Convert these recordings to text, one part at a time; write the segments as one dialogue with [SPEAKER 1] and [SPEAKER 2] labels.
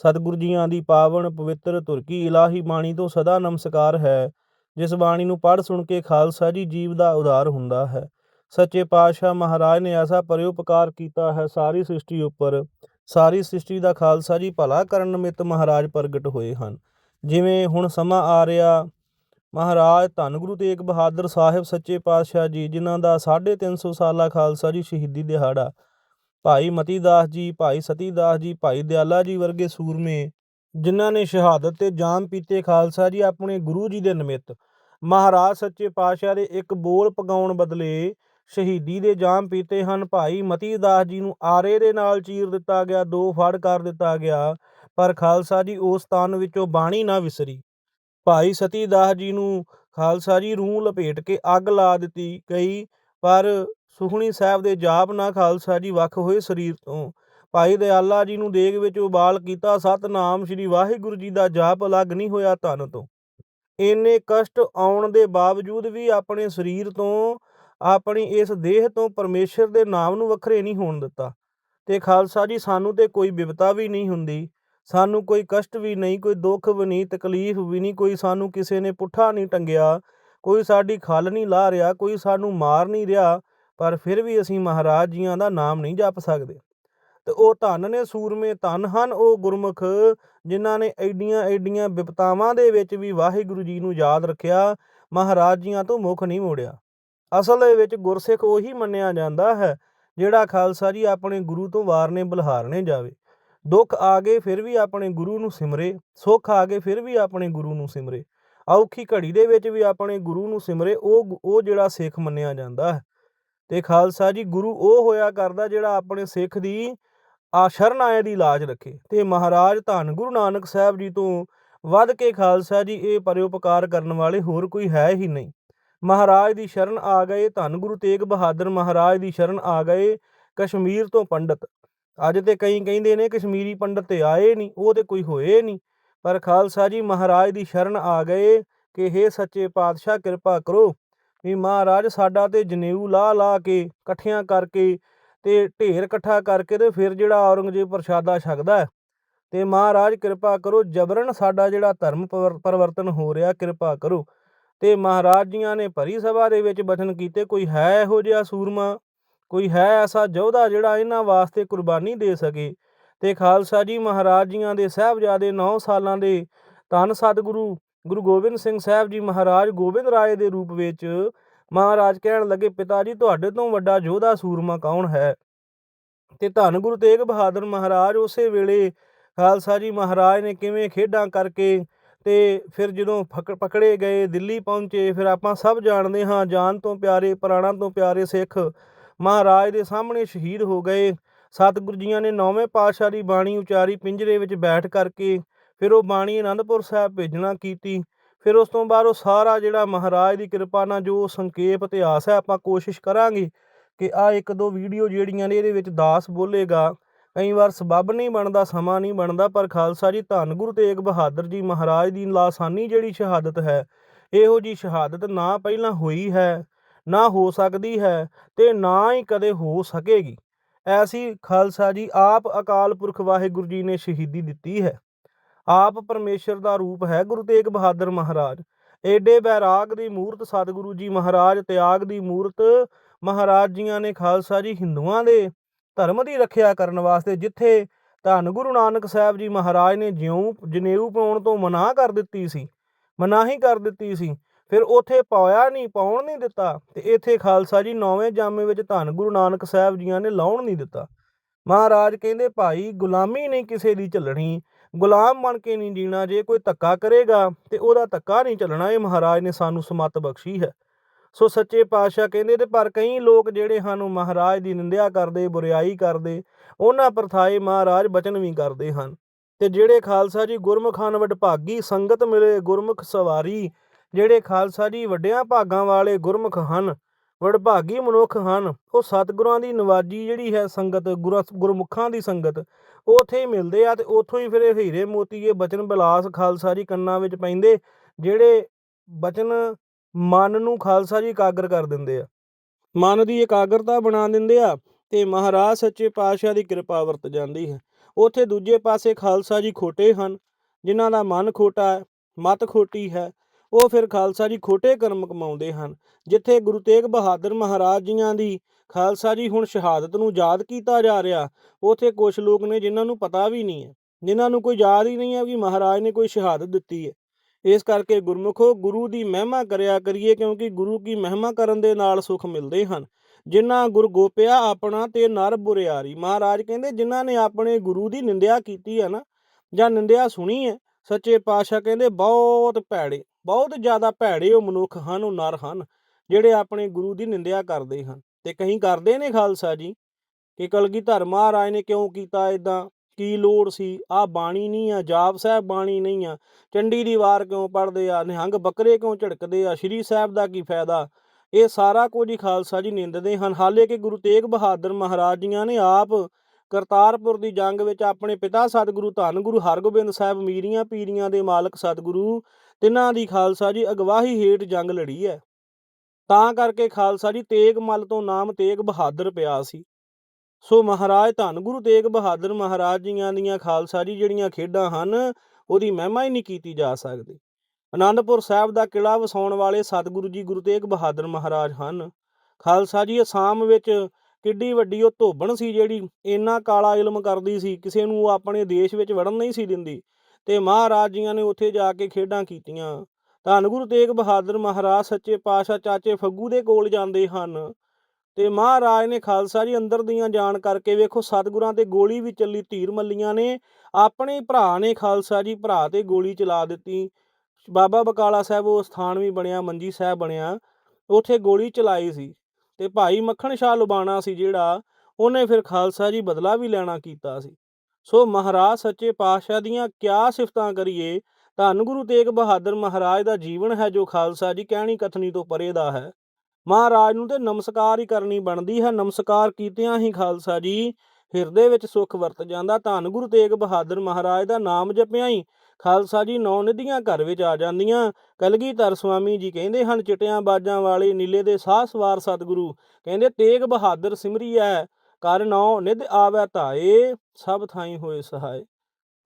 [SPEAKER 1] ਸਤਿਗੁਰੂ ਜੀਆਂ ਦੀ ਪਾਵਨ ਪਵਿੱਤਰ ਤੁਰਕੀ ਇਲਾਹੀ ਬਾਣੀ ਤੋਂ ਸਦਾ ਨਮਸਕਾਰ ਹੈ, ਜਿਸ ਬਾਣੀ ਨੂੰ ਪੜ੍ਹ ਸੁਣ ਕੇ ਖਾਲਸਾ ਜੀ ਜੀਵ ਦਾ ਉਦਾਰ ਹੁੰਦਾ ਹੈ। ਸੱਚੇ ਪਾਤਸ਼ਾਹ ਮਹਾਰਾਜ ਨੇ ਐਸਾ ਪਰਿਉਪਕਾਰ ਕੀਤਾ ਹੈ ਸਾਰੀ ਸ੍ਰਿਸ਼ਟੀ ਉੱਪਰ, ਸਾਰੀ ਸ੍ਰਿਸ਼ਟੀ ਦਾ ਖਾਲਸਾ ਜੀ ਭਲਾ ਕਰਨ ਨਿਮਿਤ ਮਹਾਰਾਜ ਪ੍ਰਗਟ ਹੋਏ ਹਨ। ਜਿਵੇਂ ਹੁਣ ਸਮਾਂ ਆ ਰਿਹਾ, ਮਹਾਰਾਜ ਧੰਨ ਗੁਰੂ ਤੇਗ ਬਹਾਦਰ ਸਾਹਿਬ ਸੱਚੇ ਪਾਤਸ਼ਾਹ ਜੀ, ਜਿਨ੍ਹਾਂ ਦਾ 350 ਸਾਲਾ ਖਾਲਸਾ ਜੀ ਸ਼ਹੀਦੀ ਦਿਹਾੜਾ ਭਾਈ ਮਤੀ ਦਾਸ ਜੀ, ਭਾਈ ਸਤੀ ਦਾਸ ਜੀ, ਭਾਈ ਦਿਆਲਾ ਜੀ ਵਰਗੇ ਸੂਰਮੇ, ਜਿਨ੍ਹਾਂ ਨੇ ਸ਼ਹਾਦਤ ਤੇ ਜਾਮ ਪੀਤੇ ਖਾਲਸਾ ਜੀ ਆਪਣੇ ਗੁਰੂ ਜੀ ਦੇ ਨਿਮਿਤ। ਮਹਾਰਾਜ ਸੱਚੇ ਪਾਤਸ਼ਾਹ ਦੇ ਇੱਕ ਬੋਲ ਪਗਾਉਣ ਬਦਲੇ ਸ਼ਹੀਦੀ ਦੇ ਜਾਮ ਪੀਤੇ ਹਨ। ਭਾਈ ਮਤੀ ਦਾਸ ਜੀ ਨੂੰ ਆਰੇ ਦੇ ਨਾਲ ਚੀਰ ਦਿੱਤਾ ਗਿਆ, ਦੋ ਫੜ ਕਰ ਦਿੱਤਾ ਗਿਆ, ਪਰ ਖਾਲਸਾ ਜੀ ਉਸ ਸਥਾਨ ਵਿੱਚੋਂ ਬਾਣੀ ਨਾ ਵਿਸਰੀ। ਭਾਈ ਸਤੀ ਦਾਸ ਜੀ ਨੂੰ ਖਾਲਸਾ ਜੀ ਰੂਹ ਲਪੇਟ ਕੇ ਅੱਗ ਲਾ ਦਿੱਤੀ ਗਈ, ਪਰ ਸੁਖਣੀ ਸਾਹਿਬ ਦੇ ਜਾਪ ਨਾਲ ਖਾਲਸਾ ਜੀ, ਵੱਖ ਹੋਏ ਸਰੀਰ ਤੋਂ। ਭਾਈ ਦਿਆਲਾ ਜੀ ਨੂੰ ਦੇਗ ਵਿੱਚ ਉਬਾਲ ਕੀਤਾ, ਸਤਨਾਮ ਸ੍ਰੀ ਵਾਹਿਗੁਰੂ ਜੀ ਦਾ ਜਾਪ ਅਲੱਗ ਨਹੀਂ ਹੋਇਆ ਧਨ ਤੋਂ। ਇੰਨੇ ਕਸ਼ਟ ਆਉਣ ਦੇ ਬਾਵਜੂਦ ਵੀ ਆਪਣੇ ਸਰੀਰ ਤੋਂ, ਆਪਣੀ ਇਸ ਦੇਹ ਤੋਂ ਪਰਮੇਸ਼ਰ ਦੇ ਨਾਮ ਨੂੰ ਵੱਖਰੇ ਨਹੀਂ ਹੋਣ ਦਿੱਤਾ। ਤੇ ਖਾਲਸਾ ਜੀ, ਸਾਨੂੰ ਤੇ ਕੋਈ ਵਿਪਤਾ ਵੀ ਨਹੀਂ ਹੁੰਦੀ। ਸਾਨੂੰ ਕੋਈ ਕਸ਼ਟ ਵੀ ਨਹੀਂ, ਕੋਈ ਦੁੱਖ ਵੀ ਨਹੀਂ, ਤਕਲੀਫ ਵੀ ਨਹੀਂ, ਕੋਈ ਸਾਨੂੰ ਕਿਸੇ ਨੇ ਪੁੱਠਾ ਨਹੀਂ ਟੰਗਿਆ, ਕੋਈ ਸਾਡੀ ਖਲ ਨਹੀਂ ਲਾ ਰਿਹਾ, ਕੋਈ ਸਾਨੂੰ ਮਾਰ ਨਹੀਂ ਰਿਹਾ। ਪਰ ਫਿਰ ਵੀ ਅਸੀਂ ਮਹਾਰਾਜ ਜੀਆਂ ਦਾ ਨਾਮ ਨਹੀਂ ਜਪ ਸਕਦੇ। ਤੇ ਉਹ ਧਨ ਨੇ, ਸੂਰਮੇ ਧਨ ਹਨ ਉਹ ਗੁਰਮੁਖ, ਜਿਨ੍ਹਾਂ ਨੇ ਐਡੀਆਂ ਐਡੀਆਂ ਵਿਪਤਾਵਾਂ ਦੇ ਵਿੱਚ ਵੀ ਵਾਹਿਗੁਰੂ ਜੀ ਨੂੰ ਯਾਦ ਰੱਖਿਆ, ਮਹਾਰਾਜ ਜੀਆਂ ਤੋਂ ਮੁਖ ਨਹੀਂ ਮੋੜਿਆ। ਅਸਲ ਦੇ ਵਿੱਚ ਗੁਰਸਿੱਖ ਉਹੀ ਮੰਨਿਆ ਜਾਂਦਾ ਹੈ, ਜਿਹੜਾ ਖਾਲਸਾ ਜੀ ਆਪਣੇ ਗੁਰੂ ਤੋਂ ਵਾਰਨੇ ਬਲਹਾਰਨੇ ਜਾਵੇ। ਦੁੱਖ ਆ ਗਏ ਫਿਰ ਵੀ ਆਪਣੇ ਗੁਰੂ ਨੂੰ ਸਿਮਰੇ, ਸੁੱਖ ਆ ਗਏ ਫਿਰ ਵੀ ਆਪਣੇ ਗੁਰੂ ਨੂੰ ਸਿਮਰੇ। ਔਖੀ ਘੜੀ ਦੇ ਵਿੱਚ ਵੀ ਆਪਣੇ ਗੁਰੂ ਨੂੰ ਸਿਮਰੇ, ਉਹ ਉਹ ਜਿਹੜਾ ਸਿੱਖ ਮੰਨਿਆ ਜਾਂਦਾ ਹੈ। ਤੇ ਖਾਲਸਾ ਜੀ, ਗੁਰੂ ਉਹ ਹੋਇਆ ਕਰਦਾ ਜਿਹੜਾ ਆਪਣੇ ਸਿੱਖ ਦੀ ਆ ਸ਼ਰਨ ਆਏ ਦੀ ਲਾਜ ਰੱਖੇ ਤੇ ਮਹਾਰਾਜ ਧੰਨ ਗੁਰੂ ਨਾਨਕ ਸਾਹਿਬ ਜੀ ਤੋਂ ਵੱਧ ਕੇ ਖਾਲਸਾ ਜੀ, ਇਹ ਪਰਉਪਕਾਰ ਕਰਨ ਵਾਲੇ ਹੋਰ ਕੋਈ ਹੈ ਹੀ ਨਹੀਂ। ਮਹਾਰਾਜ ਦੀ ਸ਼ਰਨ ਆ ਗਏ, ਧੰਨ ਗੁਰੂ ਤੇਗ ਬਹਾਦਰ ਮਹਾਰਾਜ ਦੀ ਸ਼ਰਨ ਆ ਗਏ ਕਸ਼ਮੀਰ ਤੋਂ ਪੰਡਤ। ਅੱਜ ਤੇ ਕਈ ਕਹਿੰਦੇ ਨੇ ਕਸ਼ਮੀਰੀ ਪੰਡਤ ਤੇ ਆਏ ਨਹੀਂ, ਉਹ ਤੇ ਕੋਈ ਹੋਏ ਨਹੀਂ, ਪਰ ਖਾਲਸਾ ਜੀ, ਮਹਾਰਾਜ ਦੀ ਸ਼ਰਨ ਆ ਗਏ ਕਿ हे ਸੱਚੇ ਪਾਤਸ਼ਾਹ, ਕਿਰਪਾ ਕਰੋ ਵੀ ਮਹਾਰਾਜ ਸਾਡਾ ਤੇ ਜਨੇਊ ਲਾ ਲਾ ਕੇ ਇਕੱਠਿਆਂ ਕਰਕੇ ਤੇ ਢੇਰ ਇਕੱਠਾ ਕਰਕੇ ਤੇ ਫਿਰ ਜਿਹੜਾ ਔਰੰਗਜ਼ੇਬ ਪ੍ਰਸ਼ਾਦਾ ਛਕਦਾ ਹੈ। ਤੇ ਮਹਾਰਾਜ ਕਿਰਪਾ ਕਰੋ, ਜਬਰਨ ਸਾਡਾ ਜਿਹੜਾ ਧਰਮ ਪਵਰ- ਪਰਿਵਰਤਨ ਹੋ ਰਿਹਾ, ਕਿਰਪਾ ਕਰੋ। ਤੇ ਮਹਾਰਾਜ ਜੀਆਂ ਨੇ ਭਰੀ ਸਭਾ ਦੇ ਵਿੱਚ ਬਚਨ ਕੀਤੇ, ਕੋਈ ਹੈ ਇਹੋ ਜਿਹਾ ਸੂਰਮਾ? ਕੋਈ ਹੈ ਐਸਾ ਯੋਧਾ ਜਿਹੜਾ ਇਹਨਾਂ ਵਾਸਤੇ ਕੁਰਬਾਨੀ ਦੇ ਸਕੇ? ਤੇ ਖਾਲਸਾ ਜੀ ਮਹਾਰਾਜ ਜੀਆਂ ਦੇ ਸਾਹਿਬਜ਼ਾਦੇ 9 ਸਾਲਾਂ ਦੇ ਧੰਨ ਸਤਿਗੁਰੂ ਗੁਰੂ ਗੋਬਿੰਦ ਸਿੰਘ ਸਾਹਿਬ ਜੀ ਮਹਾਰਾਜ ਗੋਬਿੰਦ ਰਾਏ ਦੇ ਰੂਪ ਵਿੱਚ ਮਹਾਰਾਜ ਕਹਿਣ ਲੱਗੇ, ਪਿਤਾ ਜੀ, ਤੁਹਾਡੇ ਤੋਂ ਵੱਡਾ ਯੋਧਾ ਸੂਰਮਾ ਕੌਣ ਹੈ? ਤੇ ਧੰਨ ਗੁਰੂ ਤੇਗ ਬਹਾਦਰ ਮਹਾਰਾਜ ਉਸੇ ਵੇਲੇ ਖਾਲਸਾ ਜੀ ਮਹਾਰਾਜ ਨੇ ਕਿਵੇਂ ਖੇਡਾਂ ਕਰਕੇ ਤੇ ਫਿਰ ਜਦੋਂ ਫਕ- ਪਕੜੇ ਗਏ, ਦਿੱਲੀ ਪਹੁੰਚੇ, ਫਿਰ ਆਪਾਂ ਸਭ ਜਾਣਦੇ ਹਾਂ, ਜਾਨ ਤੋਂ ਪਿਆਰੇ, ਪ੍ਰਾਣਾਂ ਤੋਂ ਪਿਆਰੇ ਸਿੱਖ ਮਹਾਰਾਜ ਦੇ ਸਾਹਮਣੇ ਸ਼ਹੀਦ ਹੋ ਗਏ। ਸਤਿਗੁਰੂ ਜੀਆਂ ਨੇ ਨੌਵੇਂ ਪਾਤਸ਼ਾਹ ਦੀ ਬਾਣੀ ਉਚਾਰੀ, ਪਿੰਜਰੇ ਵਿੱਚ ਬੈਠ ਕਰਕੇ ਫਿਰ ਉਹ ਬਾਣੀ ਅਨੰਦਪੁਰ ਸਾਹਿਬ ਭੇਜਣਾ ਕੀਤੀ। ਫਿਰ ਉਸ ਤੋਂ ਬਾਅਦ ਉਹ ਸਾਰਾ ਜਿਹੜਾ ਮਹਾਰਾਜ ਦੀ ਕਿਰਪਾ ਨਾਲ ਜੋ ਸੰਖੇਪ ਇਤਿਹਾਸ ਹੈ, ਆਪਾਂ ਕੋਸ਼ਿਸ਼ ਕਰਾਂਗੇ ਕਿ ਆ ਇੱਕ ਦੋ ਵੀਡੀਓ ਜਿਹੜੀਆਂ ਨੇ ਇਹਦੇ ਵਿੱਚ ਦਾਸ ਬੋਲੇਗਾ। ਕਈ ਵਾਰ ਸਬੱਬ ਨਹੀਂ ਬਣਦਾ, ਸਮਾਂ ਨਹੀਂ ਬਣਦਾ, ਪਰ ਖਾਲਸਾ ਜੀ, ਧੰਨ ਗੁਰੂ ਤੇਗ ਬਹਾਦਰ ਜੀ ਮਹਾਰਾਜ ਦੀ ਲਾਸਾਨੀ ਜਿਹੜੀ ਸ਼ਹਾਦਤ ਹੈ, ਇਹੋ ਜੀ ਸ਼ਹਾਦਤ ਨਾ ਪਹਿਲਾਂ ਹੋਈ ਹੈ, ਨਾ ਹੋ ਸਕਦੀ ਹੈ ਤੇ ਨਾ ਹੀ ਕਦੇ ਹੋ ਸਕੇਗੀ। ਐਸੀ ਖਾਲਸਾ ਜੀ, ਆਪ ਅਕਾਲ ਪੁਰਖ ਵਾਹਿਗੁਰੂ ਜੀ ਨੇ ਸ਼ਹੀਦੀ ਦਿੱਤੀ ਹੈ। ਆਪ ਪਰਮੇਸ਼ਰ ਦਾ ਰੂਪ ਹੈ ਗੁਰੂ ਤੇਗ ਬਹਾਦਰ ਮਹਾਰਾਜ। ਏਡੇ ਬੈਰਾਗ ਦੀ ਮੂਰਤ ਸਤਿਗੁਰੂ ਜੀ ਮਹਾਰਾਜ, ਤਿਆਗ ਦੀ ਮੂਰਤ ਮਹਾਰਾਜ ਜੀਆਂ ਨੇ ਖਾਲਸਾ ਜੀ ਹਿੰਦੂਆਂ ਦੇ ਧਰਮ ਦੀ ਰੱਖਿਆ ਕਰਨ ਵਾਸਤੇ, ਜਿੱਥੇ ਧੰਨ ਗੁਰੂ ਨਾਨਕ ਸਾਹਿਬ ਜੀ ਮਹਾਰਾਜ ਨੇ ਜਿਉਂ, ਜਨੇਊ ਪਾਉਣ ਤੋਂ ਮਨਾਹ ਕਰ ਦਿੱਤੀ ਸੀ, ਮਨਾਹੀ ਕਰ ਦਿੱਤੀ ਸੀ, ਫਿਰ ਉਥੇ ਪਾਇਆ ਨਹੀਂ, ਪਾਉਣ ਨਹੀਂ ਦਿੱਤਾ ਤੇ ਇੱਥੇ ਖਾਲਸਾ ਜੀ ਨੌਵੇਂ ਜਾਮੇ ਵਿੱਚ ਧੰਨ ਗੁਰੂ ਨਾਨਕ ਸਾਹਿਬ ਜੀਆਂ ਨੇ ਲਾਉਣ ਨਹੀਂ ਦਿੱਤਾ। ਮਹਾਰਾਜ ਕਹਿੰਦੇ, ਭਾਈ, ਗੁਲਾਮੀ ਨਹੀਂ ਕਿਸੇ ਦੀ ਚੱਲਣੀ ਗੁਲਾਮ ਬਣ ਕੇ ਨਹੀਂ ਜੀਣਾ, ਜੇ ਕੋਈ ਧੱਕਾ ਕਰੇਗਾ ਤੇ ਉਹਦਾ ਧੱਕਾ ਨਹੀਂ ਚੱਲਣਾ ਇਹ ਮਹਾਰਾਜ ਨੇ ਸਾਨੂੰ ਸਮੱਤ ਬਖਸ਼ੀ ਹੈ। ਸੋ ਸੱਚੇ ਪਾਤਸ਼ਾਹ ਕਹਿੰਦੇ ਤੇ ਪਰ ਕਈ ਲੋਕ ਜਿਹੜੇ ਹਨ, ਉਹ ਮਹਾਰਾਜ ਦੀ ਨਿੰਦਿਆ ਕਰਦੇ, ਬੁਰੀਾਈ ਕਰਦੇ, ਉਹਨਾਂ ਪਰਥਾਏ ਮਹਾਰਾਜ ਬਚਨ ਵੀ ਕਰਦੇ ਹਨ। ਤੇ ਜਿਹੜੇ ਖਾਲਸਾ ਜੀ ਗੁਰਮੁਖਾਂ ਵਡਭਾਗੀ ਸੰਗਤ ਮਿਲੇ ਗੁਰਮੁਖ ਸਵਾਰੀ, ਜਿਹੜੇ ਖਾਲਸਾ ਜੀ ਵੱਡਿਆਂ ਭਾਗਾਂ ਵਾਲੇ ਗੁਰਮੁਖ ਹਨ, ਵਡਭਾਗੀ ਮਨੁੱਖ ਹਨ, ਉਹ ਸਤਿਗੁਰਾਂ ਦੀ ਨਵਾਜੀ ਜਿਹੜੀ ਹੈ ਸੰਗਤ ਗੁਰਾਂ ਗੁਰਮੁਖਾਂ ਦੀ ਸੰਗਤ ਉੱਥੇ ਹੀ ਮਿਲਦੇ ਆ ਤੇ ਉੱਥੋਂ ਹੀ ਫਿਰ ਇਹ ਹੀਰੇ ਮੋਤੀ, ਇਹ ਬਚਨ ਬਿਲਾਸ ਖਾਲਸਾ ਜੀ ਕੰਨਾਂ ਵਿੱਚ ਪੈਂਦੇ, ਜਿਹੜੇ ਬਚਨ ਮਨ ਨੂੰ ਖਾਲਸਾ ਜੀ ਇਕਾਗਰ ਕਰ ਦਿੰਦੇ ਆ। ਮਨ ਦੀ ਇਕਾਗਰਤਾ ਬਣਾ ਦਿੰਦੇ ਆ ਤੇ ਮਹਾਰਾਜ ਸੱਚੇ ਪਾਤਸ਼ਾਹ ਦੀ ਕਿਰਪਾ ਵਰਤ ਜਾਂਦੀ ਹੈ। ਉੱਥੇ ਦੂਜੇ ਪਾਸੇ ਖਾਲਸਾ ਜੀ ਖੋਟੇ ਹਨ, ਜਿਨ੍ਹਾਂ ਦਾ ਮਨ ਖੋਟਾ ਹੈ, ਮਤ ਖੋਟੀ ਹੈ, ਉਹ ਫਿਰ ਖਾਲਸਾ ਜੀ ਖੋਟੇ ਕਰਮ ਕਮਾਉਂਦੇ ਹਨ, ਜਿੱਥੇ ਗੁਰੂ ਤੇਗ ਬਹਾਦਰ ਮਹਾਰਾਜ ਜੀਆਂ ਦੀ ਖਾਲਸਾ ਜੀ, ਹੁਣ ਸ਼ਹਾਦਤ ਨੂੰ ਯਾਦ ਕੀਤਾ ਜਾ ਰਿਹਾ। ਉਥੇ ਕੁਝ ਲੋਕ ਨੇ ਜਿਨ੍ਹਾਂ ਨੂੰ ਪਤਾ ਵੀ ਨਹੀਂ ਹੈ। ਜਿਨ੍ਹਾਂ ਨੂੰ ਕੋਈ ਯਾਦ ਹੀ ਨਹੀਂ ਹੈ ਕਿ ਮਹਾਰਾਜ ਨੇ ਕੋਈ ਸ਼ਹਾਦਤ ਦਿੱਤੀ ਹੈ। ਇਸ ਕਰਕੇ ਗੁਰਮੁਖੋ, ਗੁਰੂ ਦੀ ਮਹਿਮਾ ਕਰਿਆ ਕਰੀਏ ਕਿਉਂਕਿ ਗੁਰੂ ਕੀ ਮਹਿਮਾ ਕਰਨ ਦੇ ਨਾਲ ਸੁਖ ਮਿਲਦੇ ਹਨ। ਜਿਨ੍ਹਾਂ ਗੁਰ ਗੋਪਿਆ ਆਪਣਾ ਤੇ ਨਰ ਬੁਰਿਆਰੀ। ਮਹਾਰਾਜ ਕਹਿੰਦੇ, ਜਿਨ੍ਹਾਂ ਨੇ ਆਪਣੇ ਗੁਰੂ ਦੀ ਨਿੰਦਿਆ ਕੀਤੀ ਹੈ ਨਾ, ਜਾਂ ਨਿੰਦਿਆ ਸੁਣੀ ਹੈ, ਸੱਚੇ ਪਾਤਸ਼ਾਹ ਕਹਿੰਦੇ, ਬਹੁਤ ਭੈੜੇ, ਬਹੁਤ ਜ਼ਿਆਦਾ ਭੈੜੇ ਉਹ ਮਨੁੱਖ ਹਨ, ਉਹ ਨਰ ਹਨ, ਜਿਹੜੇ ਆਪਣੇ ਗੁਰੂ ਦੀ ਨਿੰਦਿਆ ਕਰਦੇ ਹਨ। ਤੇ ਕਹੀਂ ਕਰਦੇ ਨੇ ਖਾਲਸਾ ਜੀ ਕਿ ਕਲਗੀਧਰ ਮਹਾਰਾਜ ਨੇ ਕਿਉਂ ਕੀਤਾ ਇਦਾਂ ਕੀ ਲੋੜ ਸੀ? ਆ ਬਾਣੀ ਨਹੀਂ ਆ, ਜਾਪ ਸਾਹਿਬ ਬਾਣੀ ਨਹੀਂ ਆ। ਚੰਡੀ ਦੀ ਵਾਰ ਕਿਉਂ ਪੜਦੇ ਆ? ਨਿਹੰਗ ਬੱਕਰੇ ਕਿਉਂ ਝੜਕਦੇ ਆ? ਸ਼੍ਰੀ ਸਾਹਿਬ ਦਾ ਕੀ ਫਾਇਦਾ? ਇਹ ਸਾਰਾ ਕੁਝ ਹੀ ਖਾਲਸਾ ਜੀ ਨਿੰਦਦੇ ਹਨ। ਹਾਲੇ ਕਿ ਗੁਰੂ ਤੇਗ ਬਹਾਦਰ ਮਹਾਰਾਜ ਜੀਆਂ ਨੇ ਆਪ ਕਰਤਾਰਪੁਰ ਦੀ ਜੰਗ ਵਿੱਚ ਆਪਣੇ ਪਿਤਾ ਸਤਿਗੁਰੂ ਧੰਨ ਗੁਰੂ ਹਰਗੋਬਿੰਦ ਸਾਹਿਬ ਮੀਰੀਆਂ ਪੀਰੀਆਂ ਦੇ ਮਾਲਕ ਸਤਿਗੁਰੂ, ਤਿੰਨਾਂ ਦੀ ਖਾਲਸਾ ਜੀ ਅਗਵਾਹੀ ਹੇਠ ਜੰਗ ਲੜੀ ਹੈ। ਤਾਂ ਕਰਕੇ ਖਾਲਸਾ ਜੀ, ਤੇਗ ਮੱਲ ਤੋਂ ਨਾਮ ਤੇਗ ਬਹਾਦਰ ਪਿਆ ਸੀ। ਸੋ ਮਹਾਰਾਜ ਧੰਨ ਗੁਰੂ ਤੇਗ ਬਹਾਦਰ ਮਹਾਰਾਜ ਜੀਆਂ ਦੀਆਂ ਖਾਲਸਾ ਜੀ ਜਿਹੜੀਆਂ ਖੇਡਾਂ ਹਨ, ਉਹਦੀ ਮਹਿਮਾ ਹੀ ਨਹੀਂ ਕੀਤੀ ਜਾ ਸਕਦੀ। ਆਨੰਦਪੁਰ ਸਾਹਿਬ ਦਾ ਕਿਲਾ ਵਸਾਉਣ ਵਾਲੇ ਸਤਿਗੁਰੂ ਜੀ ਗੁਰੂ ਤੇਗ ਬਹਾਦਰ ਮਹਾਰਾਜ ਹਨ। ਖਾਲਸਾ ਜੀ ਅਸਾਮ ਵਿੱਚ ਕਿੱਡੀ ਵੱਡੀ ਉਹ ਧੋਬਣ ਸੀ ਜਿਹੜੀ ਇੰਨਾ ਕਾਲਾ ਇਲਮ ਕਰਦੀ ਸੀ, ਕਿਸੇ ਨੂੰ ਉਹ ਆਪਣੇ ਦੇਸ਼ ਵਿੱਚ ਵੜਨ ਨਹੀਂ ਸੀ ਦਿੰਦੀ। ਤੇ ਮਹਾਰਾਜ ਜੀਆਂ ਨੇ ਉੱਥੇ ਜਾ ਕੇ ਖੇਡਾਂ ਕੀਤੀਆਂ। ਧੰਨ ਗੁਰੂ ਤੇਗ ਬਹਾਦਰ ਮਹਾਰਾਜ, ਸੱਚੇ ਪਾਤਸ਼ਾਹ, ਚਾਚੇ ਫੱਗੂ ਦੇ ਕੋਲ ਜਾਂਦੇ ਹਨ। ਤੇ ਮਹਾਰਾਜ ਨੇ ਖਾਲਸਾ ਜੀ ਅੰਦਰ ਦੀਆਂ ਜਾਣ ਕਰਕੇ ਵੇਖੋ ਸਤਿਗੁਰਾਂ ਤੇ ਗੋਲੀ ਵੀ ਚੱਲੀ, ਧੀਰ ਮੱਲੀਆਂ ਨੇ, ਆਪਣੇ ਭਰਾ ਨੇ ਖਾਲਸਾ ਜੀ ਭਰਾ ਤੇ ਗੋਲੀ ਚਲਾ ਦਿੱਤੀ। ਬਾਬਾ ਬਕਾਲਾ ਸਾਹਿਬ ਉਹ ਸਥਾਨ ਵੀ ਬਣਿਆ, ਮੰਜੀ ਸਾਹਿਬ ਬਣਿਆ, ਉੱਥੇ ਗੋਲੀ ਚਲਾਈ ਸੀ। ਤੇ ਭਾਈ ਮੱਖਣ ਸ਼ਾਹ ਲੁਬਾਣਾ ਸੀ ਜਿਹੜਾ, ਉਹਨੇ ਫਿਰ ਖਾਲਸਾ ਜੀ ਬਦਲਾ ਵੀ ਲੈਣਾ ਕੀਤਾ ਸੀ। ਸੋ ਮਹਾਰਾਜ, ਸੱਚੇ ਪਾਤਸ਼ਾਹ ਦੀਆਂ ਕਿਆ ਸਿਫਤਾਂ ਕਰੀਏ ਧੰਨ ਗੁਰੂ ਤੇਗ ਬਹਾਦਰ ਮਹਾਰਾਜ ਦਾ ਜੀਵਨ ਹੈ ਜੋ ਖਾਲਸਾ ਜੀ ਕਹਿਣੀ ਕਥਨੀ ਤੋਂ ਪਰੇ ਦਾ ਹੈ। ਮਹਾਰਾਜ ਨੂੰ ਤੇ ਨਮਸਕਾਰ ਹੀ ਕਰਨੀ ਬਣਦੀ ਹੈ। ਨਮਸਕਾਰ ਕੀਤਿਆਂ ਹੀ ਖਾਲਸਾ ਜੀ ਹਿਰਦੇ ਵਿੱਚ ਸੁਖ ਵਰਤ ਜਾਂਦਾ। ਧੰਨ ਗੁਰੂ ਤੇਗ ਬਹਾਦਰ ਮਹਾਰਾਜ ਦਾ ਨਾਮ ਜਪਿਆ ਹੀ ਖਾਲਸਾ ਜੀ ਨੌ ਨਿਧੀਆਂ ਘਰ ਵਿੱਚ ਆ ਜਾਂਦੀਆਂ। ਕਲਗੀਧਰ ਸੁਆਮੀ ਜੀ ਕਹਿੰਦੇ ਹਨ, ਚਿਟਿਆਂ ਬਾਜਾਂ ਵਾਲੇ ਨੀਲੇ ਦੇ ਸਾਹ ਸਵਾਰ ਸਤਿਗੁਰੂ। ਕਹਿੰਦੇ, ਤੇਗ ਬਹਾਦਰ ਸਿਮਰੀ ਸਿਮਰੀਐ ਕਰ ਨੌ ਨਿਧ ਆਵੈ ਧਾਏ, ਸਭ ਥਾਈ ਹੋਏ ਸਹਾਏ।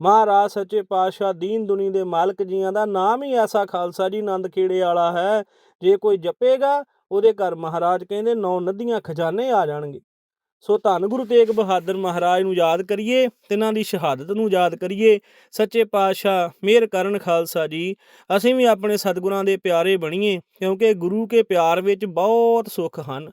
[SPEAKER 1] ਮਹਾਰਾਜ ਸੱਚੇ ਪਾਤਸ਼ਾਹ ਦੀਨ ਦੁਨੀ ਦੇ ਮਾਲਕ ਜੀਆਂ ਦਾ ਨਾਮ ਹੀ ਐਸਾ ਖਾਲਸਾ ਜੀ ਆਨੰਦ ਖੇੜੇ ਵਾਲਾ ਹੈ। ਜੇ ਕੋਈ ਜਪੇਗਾ, ਉਹਦੇ ਘਰ ਮਹਾਰਾਜ ਕਹਿੰਦੇ ਨੌ ਨਦੀਆਂ ਖਜ਼ਾਨੇ ਆ ਜਾਣਗੇ। ਸੋ ਧੰਨ ਗੁਰੂ ਤੇਗ ਬਹਾਦਰ ਮਹਾਰਾਜ ਨੂੰ ਯਾਦ ਕਰੀਏ, ਤਿਨਾਂ ਦੀ ਸ਼ਹਾਦਤ ਨੂੰ ਯਾਦ ਕਰੀਏ। ਸੱਚੇ ਪਾਤਸ਼ਾਹ, ਮਿਹਰ ਕਰਨ ਖਾਲਸਾ ਜੀ, ਅਸੀਂ ਵੀ ਆਪਣੇ ਸਤਿਗੁਰਾਂ ਦੇ ਪਿਆਰੇ ਬਣੀਏ, ਕਿਉਂਕਿ ਗੁਰੂ ਕੇ ਪਿਆਰ ਵਿੱਚ ਬਹੁਤ ਸੁੱਖ ਹਨ।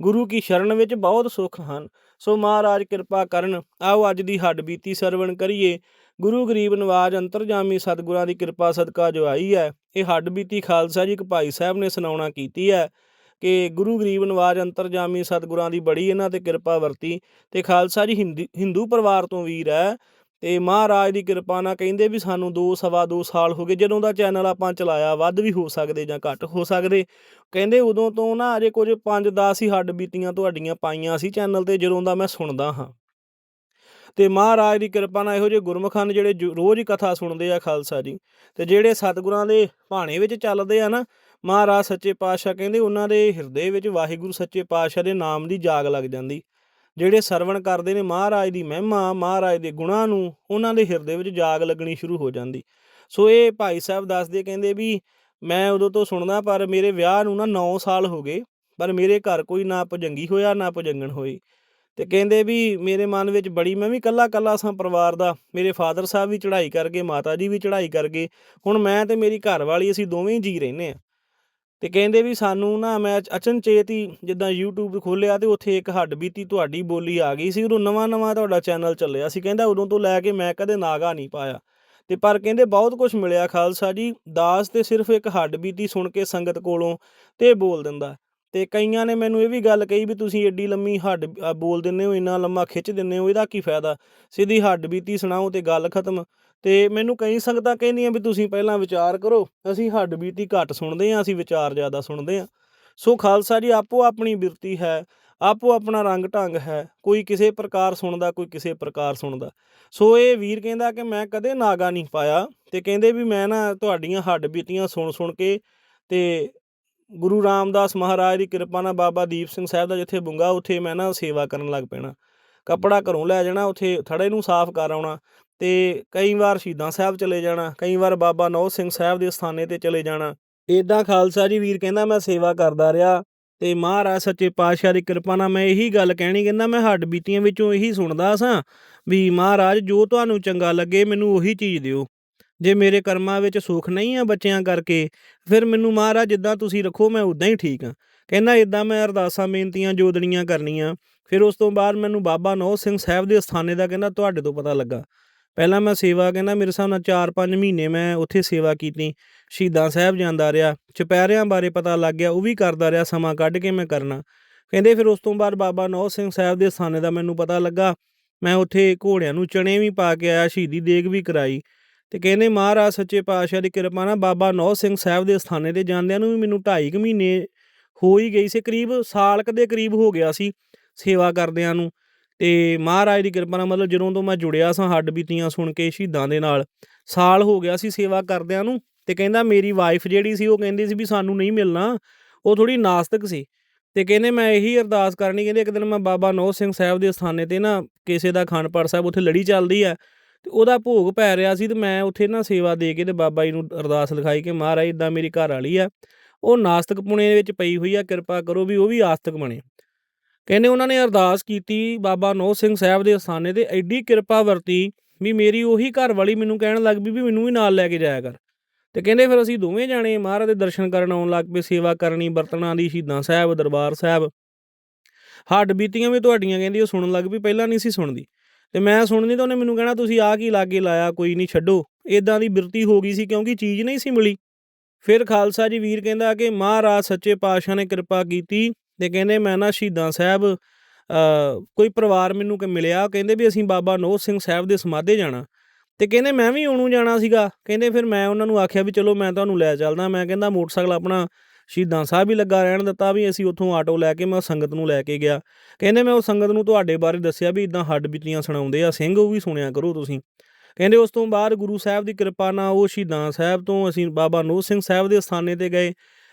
[SPEAKER 1] ਗੁਰੂ ਕੀ ਸ਼ਰਨ ਵਿੱਚ ਬਹੁਤ ਸੁੱਖ ਹਨ। ਸੋ ਮਹਾਰਾਜ ਕਿਰਪਾ ਕਰਨ, ਆਓ ਅੱਜ ਦੀ ਹੱਡ ਬੀਤੀ ਸਰਵਣ ਕਰੀਏ। ਗੁਰੂ ਗਰੀਬ ਨਵਾਜ ਅੰਤਰਜਾਮੀ ਸਤਿਗੁਰਾਂ ਦੀ ਕਿਰਪਾ ਸਦਕਾ ਜੋ ਆਈ ਹੈ, ਇਹ ਹੱਡ ਬੀਤੀ ਖਾਲਸਾ ਜੀ ਇੱਕ ਭਾਈ ਸਾਹਿਬ ਨੇ ਸੁਣਾਉਣਾ ਕੀਤੀ ਹੈ ਕਿ ਗੁਰੂ ਗਰੀਬ ਨਵਾਜ ਅੰਤਰਜਾਮੀ ਸਤਿਗੁਰਾਂ ਦੀ ਬੜੀ ਇਹਨਾਂ ਤੇ ਕਿਰਪਾ ਵਰਤੀ ਤੇ ਖਾਲਸਾ ਜੀ ਹਿੰਦੀ, ਹਿੰਦੂ ਪਰਿਵਾਰ ਤੋਂ ਵੀਰ ਹੈ। ਤੇ ਮਹਾਰਾਜ ਦੀ ਕਿਰਪਾ ਨਾਲ ਕਹਿੰਦੇ ਵੀ ਸਾਨੂੰ 2 ਸਵਾ 2 ਸਾਲ ਹੋ ਗਏ, ਜਦੋਂ ਦਾ ਚੈਨਲ ਆਪਾਂ ਚਲਾਇਆ, ਵੱਧ ਵੀ ਹੋ ਸਕਦੇ ਜਾਂ ਘੱਟ ਹੋ ਸਕਦੇ। ਕਹਿੰਦੇ ਉਦੋਂ ਤੋਂ ਨਾ ਅਜੇ ਕੁਝ 5-10 ਹੀ ਹੱਡ ਬੀਤੀਆਂ ਤੁਹਾਡੀਆਂ ਪਾਈਆਂ ਸੀ ਚੈਨਲ ਤੇ, ਜਦੋਂ ਦਾ ਮੈਂ ਸੁਣਦਾ ਹਾਂ। ਤੇ ਮਹਾਰਾਜ ਦੀ ਕਿਰਪਾ ਨਾਲ ਇਹੋ ਜਿਹੇ ਗੁਰਮੁਖ ਹਨ ਜਿਹੜੇ ਜੋ- ਰੋਜ਼ ਹੀ ਕਥਾ ਸੁਣਦੇ ਆ ਖਾਲਸਾ ਜੀ, ਤੇ ਜਿਹੜੇ ਸਤਿਗੁਰਾਂ ਦੇ ਭਾਣੇ ਵਿੱਚ ਚੱਲਦੇ ਆ ਨਾ, ਮਹਾਰਾਜ ਸੱਚੇ ਪਾਤਸ਼ਾਹ ਕਹਿੰਦੇ ਉਹਨਾਂ ਦੇ ਹਿਰਦੇ ਵਿੱਚ ਵਾਹਿਗੁਰੂ ਸੱਚੇ ਪਾਤਸ਼ਾਹ ਦੇ ਨਾਮ ਦੀ ਜਾਗ ਲੱਗ ਜਾਂਦੀ। ਜਿਹੜੇ ਸਰਵਣ ਕਰਦੇ ਨੇ ਮਹਾਰਾਜ ਦੀ ਮਹਿਮਾ, ਮਹਾਰਾਜ ਦੇ ਗੁਣਾਂ ਨੂੰ, ਉਹਨਾਂ ਦੇ ਹਿਰਦੇ ਵਿੱਚ ਜਾਗ ਲੱਗਣੀ ਸ਼ੁਰੂ ਹੋ ਜਾਂਦੀ। ਸੋ ਇਹ ਭਾਈ ਸਾਹਿਬ ਦੱਸਦੇ ਕਹਿੰਦੇ ਵੀ ਮੈਂ ਉਦੋਂ ਤੋਂ ਸੁਣਦਾ ਪਰ ਮੇਰੇ ਵਿਆਹ ਨੂੰ ਨਾ 9 ਸਾਲ ਹੋ ਗਏ, ਪਰ ਮੇਰੇ ਘਰ ਕੋਈ ਨਾ ਭਜੰਗੀ ਹੋਇਆ, ਨਾ ਭਜੰਗਣ ਹੋਈ। ਤੇ ਕਹਿੰਦੇ ਵੀ ਮੇਰੇ ਮਨ ਵਿੱਚ ਬੜੀ, ਮੈਂ ਵੀ ਕੱਲਾ ਕੱਲਾ ਸਾਂ ਪਰਿਵਾਰ ਦਾ, ਮੇਰੇ ਫਾਦਰ ਸਾਹਿਬ ਵੀ ਚੜ੍ਹਾਈ ਕਰ ਗਏ ਮਾਤਾ ਜੀ ਵੀ ਚੜ੍ਹਾਈ ਕਰ ਗਏ ਹੁਣ ਮੈਂ ਤੇ ਮੇਰੀ ਘਰ ਵਾਲੀ ਅਸੀਂ ਦੋਵੇਂ ਹੀ ਜੀ ਰਹਿੰਦੇ ਆ ਤੇ ਕਹਿੰਦੇ ਵੀ ਸਾਨੂੰ ਨਾ, ਮੈਂ ਅਚਨਚੇਤ ਹੀ ਜਿੱਦਾਂ YouTube ਖੋਲਿਆ ਤੇ ਉੱਥੇ ਇੱਕ ਹੱਡ ਬੀਤੀ ਤੁਹਾਡੀ ਬੋਲੀ ਆ ਗਈ ਸੀ, ਉਦੋਂ ਨਵਾਂ ਨਵਾਂ ਤੁਹਾਡਾ ਚੈਨਲ ਚੱਲਿਆ ਸੀ। ਕਹਿੰਦਾ ਉਦੋਂ ਤੋਂ ਲੈ ਕੇ ਮੈਂ ਕਦੇ ਨਾਗਾ ਨਹੀਂ ਪਾਇਆ। ਤੇ ਪਰ ਕਹਿੰਦੇ ਬਹੁਤ ਕੁਝ ਮਿਲਿਆ ਖਾਲਸਾ ਜੀ, ਦਾਸ ਤੇ ਸਿਰਫ ਇੱਕ ਹੱਡ ਬੀਤੀ ਸੁਣ ਕੇ ਸੰਗਤ ਕੋਲੋਂ ਤੇ ਬੋਲ ਦਿੰਦਾ। ਤੇ ਕਈਆਂ ਨੇ ਮੈਨੂੰ ਇਹ ਵੀ ਗੱਲ ਕਹੀ ਵੀ ਤੁਸੀਂ ਏਡੀ ਲੰਮੀ ਹੱਡ ਬੋਲ ਦਿੰਦੇ ਹੋ, ਇੰਨਾ ਲੰਮਾ ਖਿੱਚ ਦਿੰਦੇ ਹੋ, ਇਹਦਾ ਕੀ ਫਾਇਦਾ? ਸਿੱਧੀ ਹੱਡ ਬੀਤੀ ਸੁਣਾਓ ਤੇ ਗੱਲ ਖਤਮ। ਤੇ ਮੈਨੂੰ ਕਈ ਸੰਗਤਾਂ ਕਹਿੰਦੀਆਂ ਵੀ ਤੁਸੀਂ ਪਹਿਲਾਂ ਵਿਚਾਰ ਕਰੋ, ਅਸੀਂ ਹੱਡ ਬੀਤੀ ਘੱਟ ਸੁਣਦੇ ਹਾਂ, ਅਸੀਂ ਵਿਚਾਰ ਜ਼ਿਆਦਾ ਸੁਣਦੇ ਹਾਂ। ਸੋ ਖਾਲਸਾ ਜੀ, ਆਪੋ ਆਪਣੀ ਬਿਰਤੀ ਹੈ, ਆਪੋ ਆਪਣਾ ਰੰਗ ਢੰਗ ਹੈ, ਕੋਈ ਕਿਸੇ ਪ੍ਰਕਾਰ ਸੁਣਦਾ, ਕੋਈ ਕਿਸੇ ਪ੍ਰਕਾਰ ਸੁਣਦਾ। ਸੋ ਇਹ ਵੀਰ ਕਹਿੰਦਾ ਕਿ ਮੈਂ ਕਦੇ ਨਾਗਾ ਨਹੀਂ ਪਾਇਆ ਤੇ ਕਹਿੰਦੇ ਵੀ ਮੈਂ ਨਾ ਤੁਹਾਡੀਆਂ ਹੱਡ ਬੀਤੀਆਂ ਸੁਣ ਸੁਣ ਕੇ ਤੇ ਗੁਰੂ ਰਾਮਦਾਸ ਮਹਾਰਾਜ ਦੀ ਕਿਰਪਾ ਨਾਲ ਬਾਬਾ ਦੀਪ ਸਿੰਘ ਸਾਹਿਬ ਦਾ ਜਿੱਥੇ ਬੁੰਗਾ, ਉੱਥੇ ਮੈਂ ਨਾ ਸੇਵਾ ਕਰਨ ਲੱਗ ਪੈਣਾ। ਕੱਪੜਾ ਘਰੋਂ ਲੈ ਜਾਣਾ, ਉੱਥੇ ਥੜੇ ਨੂੰ ਸਾਫ਼ ਕਰ ਆਉਣਾ। ਤੇ ਕਈ ਵਾਰ ਸ਼ਹੀਦਾਂ ਸਾਹਿਬ ਚਲੇ ਜਾਣਾ, ਕਈ ਵਾਰ ਬਾਬਾ ਨੌ ਸਿੰਘ ਸਾਹਿਬ ਦੇ ਅਸਥਾਨੇ ਤੇ ਚਲੇ ਜਾਣਾ। ਇਦਾਂ ਖਾਲਸਾ ਜੀ ਵੀਰ ਕਹਿੰਦਾ, ਮੈਂ ਸੇਵਾ ਕਰਦਾ ਰਿਹਾ ਤੇ ਮਹਾਰਾਜ ਸੱਚੇ ਪਾਤਸ਼ਾਹ ਦੀ ਕਿਰਪਾ ਨਾਲ ਮੈਂ ਇਹੀ ਗੱਲ ਕਹਿਣੀ, ਕਹਿੰਦਾ, ਮੈਂ ਹੱਡ ਬੀਤੀਆਂ ਵਿੱਚੋਂ ਇਹੀ ਸੁਣਦਾ ਸਾਂ ਵੀ ਮਹਾਰਾਜ ਜੋ ਤੁਹਾਨੂੰ ਚੰਗਾ ਲੱਗੇ, ਮੈਨੂੰ ਉਹੀ ਚੀਜ਼ ਦਿਓ। ਜੇ ਮੇਰੇ ਕਰਮਾਂ ਵਿੱਚ ਸੁੱਖ ਨਹੀਂ ਆ ਬੱਚਿਆਂ ਕਰਕੇ, ਫਿਰ ਮੈਨੂੰ ਮਹਾਰਾਜ ਜਿੱਦਾਂ ਤੁਸੀਂ ਰੱਖੋ, ਮੈਂ ਉਦਾਂ ਹੀ ਠੀਕ ਆ। ਕਹਿੰਦਾ ਇਦਾਂ ਮੈਂ ਅਰਦਾਸਾਂ, ਬੇਨਤੀਆਂ ਜੋਦੜੀਆਂ ਕਰਨੀਆਂ। ਫਿਰ ਉਸ ਤੋਂ ਬਾਅਦ ਮੈਨੂੰ ਬਾਬਾ ਨੌ ਸਿੰਘ ਸਾਹਿਬ ਦੇ ਅਸਥਾਨੇ ਦਾ ਕਹਿੰਦਾ, ਤੁਹਾਡੇ ਤੋਂ ਪਤਾ ਲੱਗਾ। ਪਹਿਲਾਂ ਮੈਂ ਸੇਵਾ ਕਹਿੰਦਾ ਮੇਰੇ ਹਿਸਾਬ ਨਾਲ 4-5 ਮਹੀਨੇ ਮੈਂ ਉੱਥੇ ਸੇਵਾ ਕੀਤੀ। ਸ਼ਹੀਦਾਂ ਸਾਹਿਬ ਜਾਂਦਾ ਰਿਹਾ, ਚੁਪਹਿਰਿਆਂ ਬਾਰੇ ਪਤਾ ਲੱਗ ਗਿਆ, ਉਹ ਵੀ ਕਰਦਾ ਰਿਹਾ ਸਮਾਂ ਕੱਢ ਕੇ ਮੈਂ ਕਰਨਾ। ਕਹਿੰਦੇ ਫਿਰ ਉਸ ਤੋਂ ਬਾਅਦ ਬਾਬਾ ਨੌ ਸਿੰਘ ਸਾਹਿਬ ਦੇ ਸਥਾਨੇ ਦਾ ਮੈਨੂੰ ਪਤਾ ਲੱਗਾ, ਮੈਂ ਉੱਥੇ ਘੋੜਿਆਂ ਨੂੰ ਚਣੇ ਵੀ ਪਾ ਕੇ ਆਇਆ, ਸ਼ਹੀਦੀ ਦੇਗ ਵੀ ਕਰਾਈ। ਤੇ ਕਹਿੰਦੇ ਮਹਾਰਾਜ ਸੱਚੇ ਪਾਤਸ਼ਾਹ ਦੀ ਕਿਰਪਾ ਨਾਲ ਬਾਬਾ ਨੌ ਸਿੰਘ ਸਾਹਿਬ ਦੇ ਸਥਾਨੇ ਤੇ ਜਾਂਦਿਆਂ ਨੂੰ ਵੀ ਮੈਨੂੰ 2.5 ਮਹੀਨੇ ਹੋ ਹੀ ਗਈ ਸੀ, ਕਰੀਬ ਸਾਲ ਕੁ ਦੇ ਕਰੀਬ ਹੋ ਗਿਆ ਸੀ ਸੇਵਾ ਕਰਦਿਆਂ ਨੂੰ। ਤੇ ਮਹਾਰਾਜ ਦੀ ਕਿਰਪਾ ਨਾਲ ਮਤਲਬ ਜਦੋਂ ਤੋਂ ਮੈਂ ਜੁੜਿਆ ਸਾਂ, ਹੱਡ ਬੀਤੀਆਂ ਸੁਣ ਕੇ ਸ਼ਹੀਦਾਂ ਦੇ ਨਾਲ, ਸਾਲ ਹੋ ਗਿਆ ਸੀ ਸੇਵਾ ਕਰਦਿਆਂ ਨੂੰ ਤੇ ਕਹਿੰਦਾ ਮੇਰੀ ਵਾਈਫ ਜਿਹੜੀ ਸੀ ਉਹ ਕਹਿੰਦੀ ਸੀ ਵੀ ਸਾਨੂੰ ਨਹੀਂ ਮਿਲਣਾ, ਉਹ ਥੋੜੀ ਨਾਸਤਕ ਸੀ ਤੇ ਕਹਿੰਦੇ ਮੈਂ ਇਹੀ ਅਰਦਾਸ ਕਰਨੀ, ਕਹਿੰਦੇ ਇੱਕ ਦਿਨ ਮੈਂ ਬਾਬਾ ਨੋਹ ਸਿੰਘ ਸਾਹਿਬ ਦੇ ਸਥਾਨੇ ਤੇ ਨਾ ਕਿਸੇ ਦਾ ਖਾਨਪੜ ਸਾਹਿਬ ਉੱਥੇ ਲੜੀ ਚੱਲਦੀ ਆ ਤੇ ਉਹਦਾ ਭੋਗ ਪੈ ਰਿਹਾ ਸੀ ਤੇ ਮੈਂ ਉੱਥੇ ਨਾ ਸੇਵਾ ਦੇ ਕੇ ਤੇ ਬਾਬਾ ਜੀ ਨੂੰ ਅਰਦਾਸ ਲਿਖਾਈ ਕਿ ਮਹਾਰਾਜ ਇਦਾਂ ਮੇਰੀ ਘਰ ਵਾਲੀ ਆ ਉਹ ਨਾਸਤਿਕ ਪੁਣੇ ਵਿੱਚ ਪਈ ਹੋਈ ਆ, ਕਿਰਪਾ ਕਰੋ ਵੀ ਉਹ ਵੀ ਆਸਤਕ ਬਣੇ। ਕਹਿੰਦੇ ਉਹਨਾਂ ਨੇ ਅਰਦਾਸ ਕੀਤੀ ਬਾਬਾ ਨੌ ਸਿੰਘ ਸਾਹਿਬ ਦੇ ਅਸਥਾਨੇ ਤੇ, ਐਡੀ ਕਿਰਪਾ ਵਰਤੀ ਵੀ ਮੇਰੀ ਉਹੀ ਘਰ ਵਾਲੀ ਮੈਨੂੰ ਕਹਿਣ ਲੱਗ ਪਈ ਵੀ ਮੈਨੂੰ ਵੀ ਨਾਲ ਲੈ ਕੇ ਜਾਇਆ ਕਰ। ਤੇ ਕਹਿੰਦੇ ਫਿਰ ਅਸੀਂ ਦੋਵੇਂ ਜਾਣੇ ਮਹਾਰਾਜ ਦੇ ਦਰਸ਼ਨ ਕਰਨ ਆਉਣ ਲੱਗ ਪਏ, ਸੇਵਾ ਕਰਨੀ, ਬਰਤਨਾਂ ਦੀ, ਸ਼ਹੀਦਾਂ ਸਾਹਿਬ, ਦਰਬਾਰ ਸਾਹਿਬ। ਹੱਡ ਬੀਤੀਆਂ ਵੀ ਤੁਹਾਡੀਆਂ, ਕਹਿੰਦੀ ਉਹ ਸੁਣਨ ਲੱਗ ਪਈ, ਪਹਿਲਾਂ ਨਹੀਂ ਸੀ ਸੁਣਦੀ। ਤੇ ਮੈਂ ਸੁਣਨੀ ਤਾਂ ਉਹਨੇ ਮੈਨੂੰ ਕਹਿਣਾ, ਤੁਸੀਂ ਆਹ ਕੀ ਲਾਗੇ ਲਾਇਆ, ਕੋਈ ਨਹੀਂ ਛੱਡੋ। ਇਦਾਂ ਦੀ ਬਿਰਤੀ ਹੋ ਗਈ ਸੀ ਕਿਉਂਕਿ ਚੀਜ਼ ਨਹੀਂ ਸੀ ਮਿਲੀ। ਫਿਰ ਖਾਲਸਾ ਜੀ ਵੀਰ ਕਹਿੰਦਾ ਕਿ, ਮਹਾਰਾਜ ਸੱਚੇ ਪਾਤਸ਼ਾਹ ਨੇ ਕਿਰਪਾ ਕੀਤੀ ਤੇ ਕਹਿੰਦੇ ਮੈਂ ਨਾ ਸ਼ਹੀਦਾਂ ਸਾਹਿਬ ਕੋਈ ਪਰਿਵਾਰ ਮੈਨੂੰ ਕਿ ਮਿਲਿਆ, ਕਹਿੰਦੇ ਵੀ ਅਸੀਂ ਬਾਬਾ ਨੋਹ ਸਿੰਘ ਸਾਹਿਬ ਦੇ ਸਮਾਧੇ ਜਾਣਾ। ਤੇ ਕਹਿੰਦੇ ਮੈਂ ਵੀ ਉਹਨੂੰ ਜਾਣਾ ਸੀਗਾ, ਕਹਿੰਦੇ ਫਿਰ ਮੈਂ ਉਹਨਾਂ ਨੂੰ ਆਖਿਆ ਵੀ ਚਲੋ ਮੈਂ ਤੁਹਾਨੂੰ ਲੈ ਚੱਲਦਾ, ਮੈਂ ਕਹਿੰਦਾ ਮੋਟਰਸਾਈਕਲ ਆਪਣਾ ਸ਼ਹੀਦਾਂ ਸਾਹਿਬ ਹੀ ਲੱਗਾ ਰਹਿਣ ਦਿੱਤਾ ਵੀ ਅਸੀਂ ਉੱਥੋਂ ਆਟੋ ਲੈ ਕੇ ਮੈਂ ਸੰਗਤ ਨੂੰ ਲੈ ਕੇ ਗਿਆ। ਕਹਿੰਦੇ ਮੈਂ ਉਹ ਸੰਗਤ ਨੂੰ ਤੁਹਾਡੇ ਬਾਰੇ ਦੱਸਿਆ ਵੀ ਇਦਾਂ ਹੱਡ ਬੀਤੀਆਂ ਸੁਣਾਉਂਦੇ ਆ, ਸਿੰਘ ਉਹ ਵੀ ਸੁਣਿਆ ਕਰੋ ਤੁਸੀਂ। ਕਹਿੰਦੇ ਉਸ ਤੋਂ ਬਾਅਦ ਗੁਰੂ ਸਾਹਿਬ ਦੀ ਕਿਰਪਾ ਨਾਲ ਉਹ ਸ਼ਹੀਦਾਂ ਸਾਹਿਬ ਤੋਂ ਅਸੀਂ ਬਾਬਾ ਨੋਹ ਸਿੰਘ ਸਾਹਿਬ ਦੇ ਸਥਾਨੇ ਤੇ ਗਏ।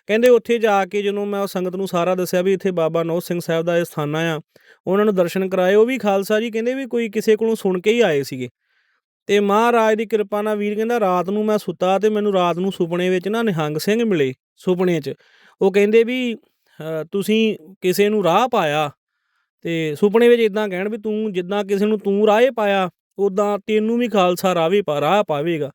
[SPEAKER 1] ਕਹਿੰਦੇ ਉੱਥੇ ਜਾ ਕੇ ਜਦੋਂ ਮੈਂ ਉਹ ਸੰਗਤ ਨੂੰ ਸਾਰਾ ਦੱਸਿਆ ਵੀ ਇੱਥੇ ਬਾਬਾ ਨੌ ਸਿੰਘ ਸਾਹਿਬ ਦਾ ਇਹ ਸਥਾਨਾ ਆ, ਉਹਨਾਂ ਨੂੰ ਦਰਸ਼ਨ ਕਰਾਏ। ਉਹ ਵੀ ਖਾਲਸਾ ਜੀ ਕਹਿੰਦੇ ਵੀ ਕੋਈ ਕਿਸੇ ਕੋਲੋਂ ਸੁਣ ਕੇ ਹੀ ਆਏ ਸੀਗੇ। ਤੇ ਮਹਾਰਾਜ ਦੀ ਕਿਰਪਾ ਨਾਲ ਵੀਰ ਕਹਿੰਦਾ, ਰਾਤ ਨੂੰ ਮੈਂ ਸੁੱਤਾ ਤੇ ਮੈਨੂੰ ਰਾਤ ਨੂੰ ਸੁਪਨੇ ਵਿੱਚ ਨਾ ਨਿਹੰਗ ਸਿੰਘ ਮਿਲੇ ਸੁਪਨੇ 'ਚ। ਉਹ ਕਹਿੰਦੇ ਵੀ ਤੁਸੀਂ ਕਿਸੇ ਨੂੰ ਰਾਹ ਪਾਇਆ ਤੇ ਸੁਪਨੇ ਵਿੱਚ ਇਦਾਂ ਕਹਿਣ ਵੀ ਤੂੰ ਜਿੱਦਾਂ ਕਿਸੇ ਨੂੰ ਤੂੰ ਰਾਹੇ ਪਾਇਆ ਉਦਾਂ ਤੈਨੂੰ ਵੀ ਖਾਲਸਾ ਰਾਵੇ ਪਾ, ਰਾਹ ਪਾਵੇਗਾ।